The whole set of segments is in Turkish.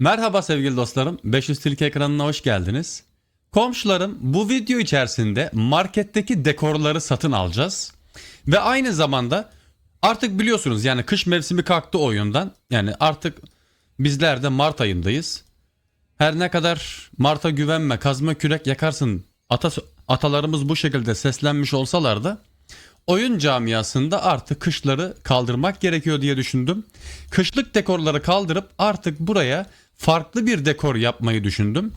Merhaba sevgili dostlarım. 500 Tilki ekranına hoş geldiniz. Komşularım bu video içerisinde marketteki dekorları satın alacağız. Ve aynı zamanda artık biliyorsunuz yani kış mevsimi kalktı oyundan. Yani artık bizler de Mart ayındayız. Her ne kadar Mart'a güvenme kazma kürek yakarsın ata, atalarımız bu şekilde seslenmiş olsalar da oyun camiasında artık kışları kaldırmak gerekiyor diye düşündüm. Kışlık dekorları kaldırıp artık buraya farklı bir dekor yapmayı düşündüm.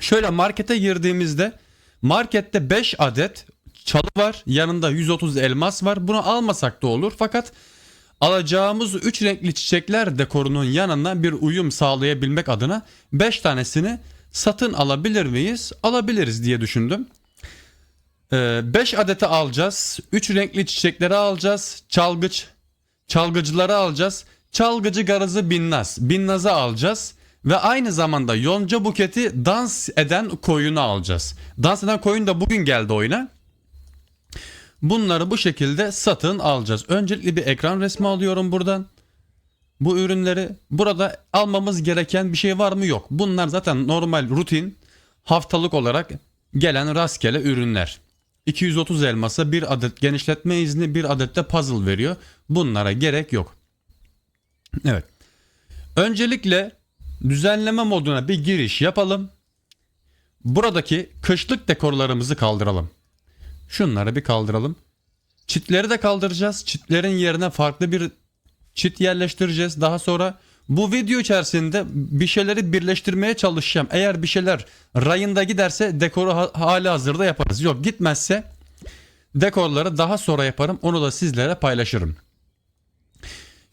Şöyle markete girdiğimizde markette 5 adet çalı var. Yanında 130 elmas var. Bunu almasak da olur. Fakat alacağımız 3 renkli çiçekler dekorunun yanına bir uyum sağlayabilmek adına 5 tanesini satın alabilir miyiz? Alabiliriz diye düşündüm. 5 adeti alacağız. 3 renkli çiçekleri alacağız. Çalgıç çalgıcıları alacağız. Çalgıcı garazı Binnaz. Binnaz'ı alacağız. Ve aynı zamanda yonca buketi dans eden koyunu alacağız. Dans eden koyun da bugün geldi oyuna. Bunları bu şekilde satın alacağız. Öncelikle bir ekran resmi alıyorum buradan. Bu ürünleri burada almamız gereken bir şey var mı yok. Bunlar zaten normal rutin haftalık olarak gelen rastgele ürünler. 230 elmasa bir adet genişletme izni bir adet de puzzle veriyor. Bunlara gerek yok. Evet. Öncelikle düzenleme moduna bir giriş yapalım. Buradaki kışlık dekorlarımızı kaldıralım. Şunları bir kaldıralım. Çitleri de kaldıracağız. Çitlerin yerine farklı bir çit yerleştireceğiz. Daha sonra bu video içerisinde bir şeyleri birleştirmeye çalışacağım. Eğer bir şeyler rayında giderse dekoru ha- hali hazırda yaparız. Yok gitmezse dekorları daha sonra yaparım. Onu da sizlere paylaşırım.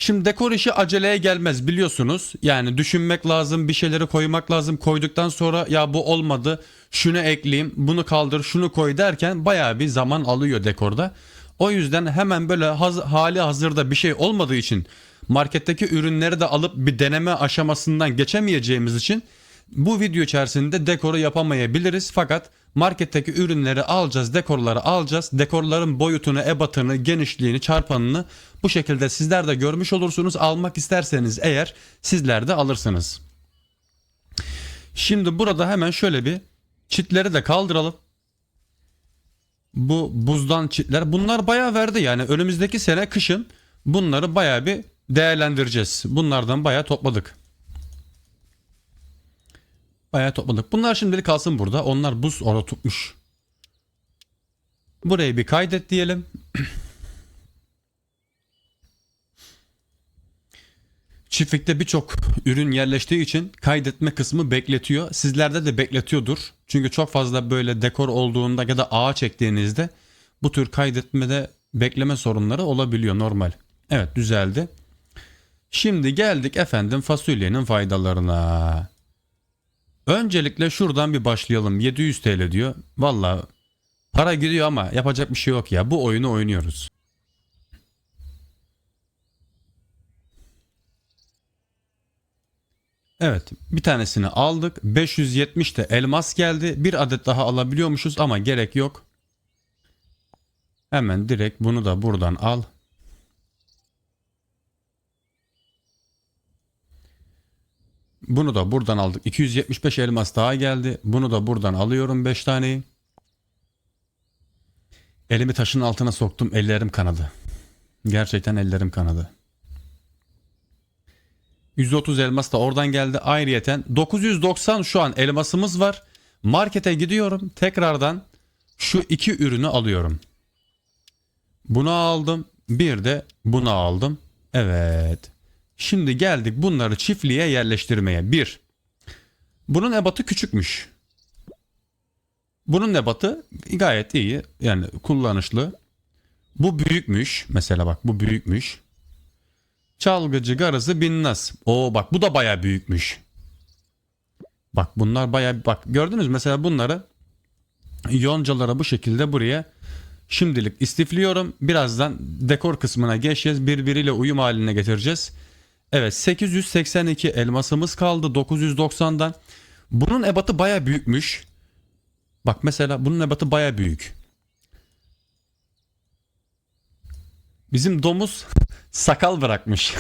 Şimdi dekor işi aceleye gelmez biliyorsunuz. Yani düşünmek lazım, bir şeyleri koymak lazım. Koyduktan sonra ya bu olmadı, şunu ekleyeyim, bunu kaldır, şunu koy derken bayağı bir zaman alıyor dekorda. O yüzden hemen böyle haz- hali hazırda bir şey olmadığı için marketteki ürünleri de alıp bir deneme aşamasından geçemeyeceğimiz için bu video içerisinde dekoru yapamayabiliriz. Fakat marketteki ürünleri alacağız, dekorları alacağız. Dekorların boyutunu, ebatını, genişliğini, çarpanını bu şekilde sizler de görmüş olursunuz. Almak isterseniz eğer sizler de alırsınız. Şimdi burada hemen şöyle bir çitleri de kaldıralım. Bu buzdan çitler bunlar bayağı verdi yani önümüzdeki sene kışın bunları bayağı bir değerlendireceğiz. Bunlardan bayağı topladık. Bayağı topladık. Bunlar şimdilik kalsın burada. Onlar buz orada tutmuş. Burayı bir kaydet diyelim. Çiftlikte birçok ürün yerleştiği için kaydetme kısmı bekletiyor. Sizlerde de bekletiyordur. Çünkü çok fazla böyle dekor olduğunda ya da ağa çektiğinizde bu tür kaydetmede bekleme sorunları olabiliyor normal. Evet düzeldi. Şimdi geldik efendim fasulyenin faydalarına. Öncelikle şuradan bir başlayalım. 700 TL diyor. Valla para gidiyor ama yapacak bir şey yok ya. Bu oyunu oynuyoruz. Evet bir tanesini aldık. 570 de elmas geldi. Bir adet daha alabiliyormuşuz ama gerek yok. Hemen direkt bunu da buradan al. Bunu da buradan aldık. 275 elmas daha geldi. Bunu da buradan alıyorum 5 taneyi. Elimi taşın altına soktum. Ellerim kanadı. Gerçekten ellerim kanadı. 130 elmas da oradan geldi. Ayrıyeten 990 şu an elmasımız var. Markete gidiyorum. Tekrardan şu iki ürünü alıyorum. Bunu aldım. Bir de bunu aldım. Evet. Şimdi geldik bunları çiftliğe yerleştirmeye. Bir. Bunun ebatı küçükmüş. Bunun ebatı gayet iyi. Yani kullanışlı. Bu büyükmüş. Mesela bak bu büyükmüş. Çalgıcı garızı binnaz. Oo bak bu da baya büyükmüş. Bak bunlar baya bak gördünüz mesela bunları yoncalara bu şekilde buraya şimdilik istifliyorum. Birazdan dekor kısmına geçeceğiz. Birbiriyle uyum haline getireceğiz. Evet 882 elmasımız kaldı 990'dan. Bunun ebatı baya büyükmüş. Bak mesela bunun ebatı baya büyük. Bizim domuz sakal bırakmış.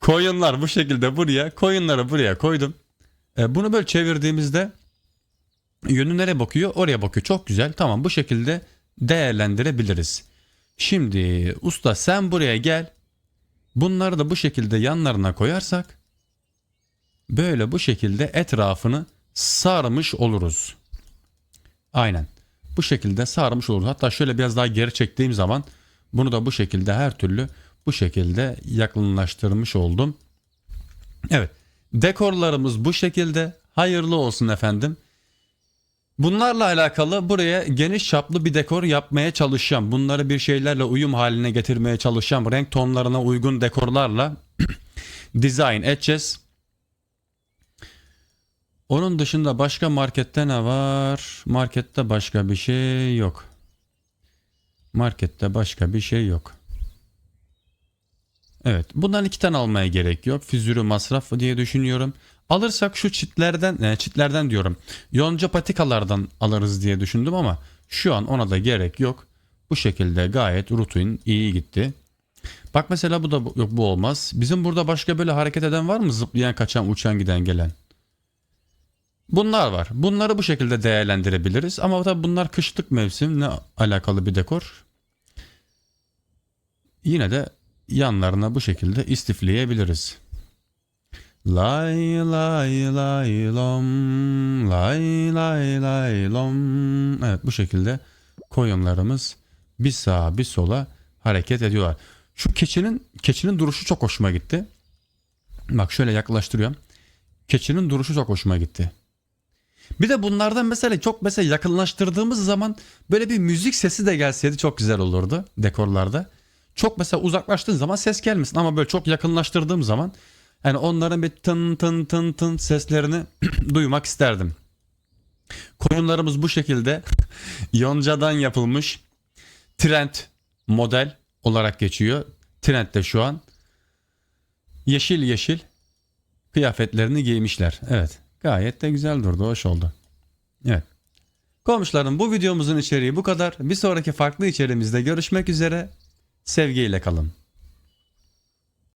Koyunlar bu şekilde buraya, koyunları buraya koydum. E, bunu böyle çevirdiğimizde yönü nereye bakıyor? Oraya bakıyor. Çok güzel. Tamam bu şekilde değerlendirebiliriz. Şimdi usta sen buraya gel. Bunları da bu şekilde yanlarına koyarsak böyle bu şekilde etrafını sarmış oluruz. Aynen. Bu şekilde sarmış oluruz. Hatta şöyle biraz daha geri çektiğim zaman bunu da bu şekilde her türlü bu şekilde yakınlaştırmış oldum. Evet. Dekorlarımız bu şekilde. Hayırlı olsun efendim. Bunlarla alakalı buraya geniş çaplı bir dekor yapmaya çalışacağım. Bunları bir şeylerle uyum haline getirmeye çalışacağım. Renk tonlarına uygun dekorlarla dizayn edeceğiz. Onun dışında başka markette ne var? Markette başka bir şey yok. Markette başka bir şey yok. Evet. Bundan iki tane almaya gerek yok. Füzürü masraf diye düşünüyorum. Alırsak şu çitlerden, e, çitlerden diyorum. Yonca patikalardan alırız diye düşündüm ama şu an ona da gerek yok. Bu şekilde gayet rutin iyi gitti. Bak mesela bu da yok bu olmaz. Bizim burada başka böyle hareket eden var mı? Zıplayan, kaçan, uçan, giden, gelen. Bunlar var. Bunları bu şekilde değerlendirebiliriz. Ama tabii bunlar kışlık mevsimle alakalı bir dekor. Yine de yanlarına bu şekilde istifleyebiliriz. Lay lay lay lom lay lay lay lom Evet bu şekilde koyunlarımız bir sağa bir sola hareket ediyorlar. Şu keçinin keçinin duruşu çok hoşuma gitti. Bak şöyle yaklaştırıyorum. Keçinin duruşu çok hoşuma gitti. Bir de bunlardan mesela çok mesela yakınlaştırdığımız zaman böyle bir müzik sesi de gelseydi çok güzel olurdu dekorlarda. Çok mesela uzaklaştığın zaman ses gelmesin ama böyle çok yakınlaştırdığım zaman yani onların bir tın tın tın tın seslerini duymak isterdim. Koyunlarımız bu şekilde yoncadan yapılmış trend model olarak geçiyor. Trendde şu an yeşil yeşil kıyafetlerini giymişler. Evet gayet de güzel durdu hoş oldu. Evet. Komşularım bu videomuzun içeriği bu kadar. Bir sonraki farklı içeriğimizde görüşmek üzere. Sevgiyle kalın.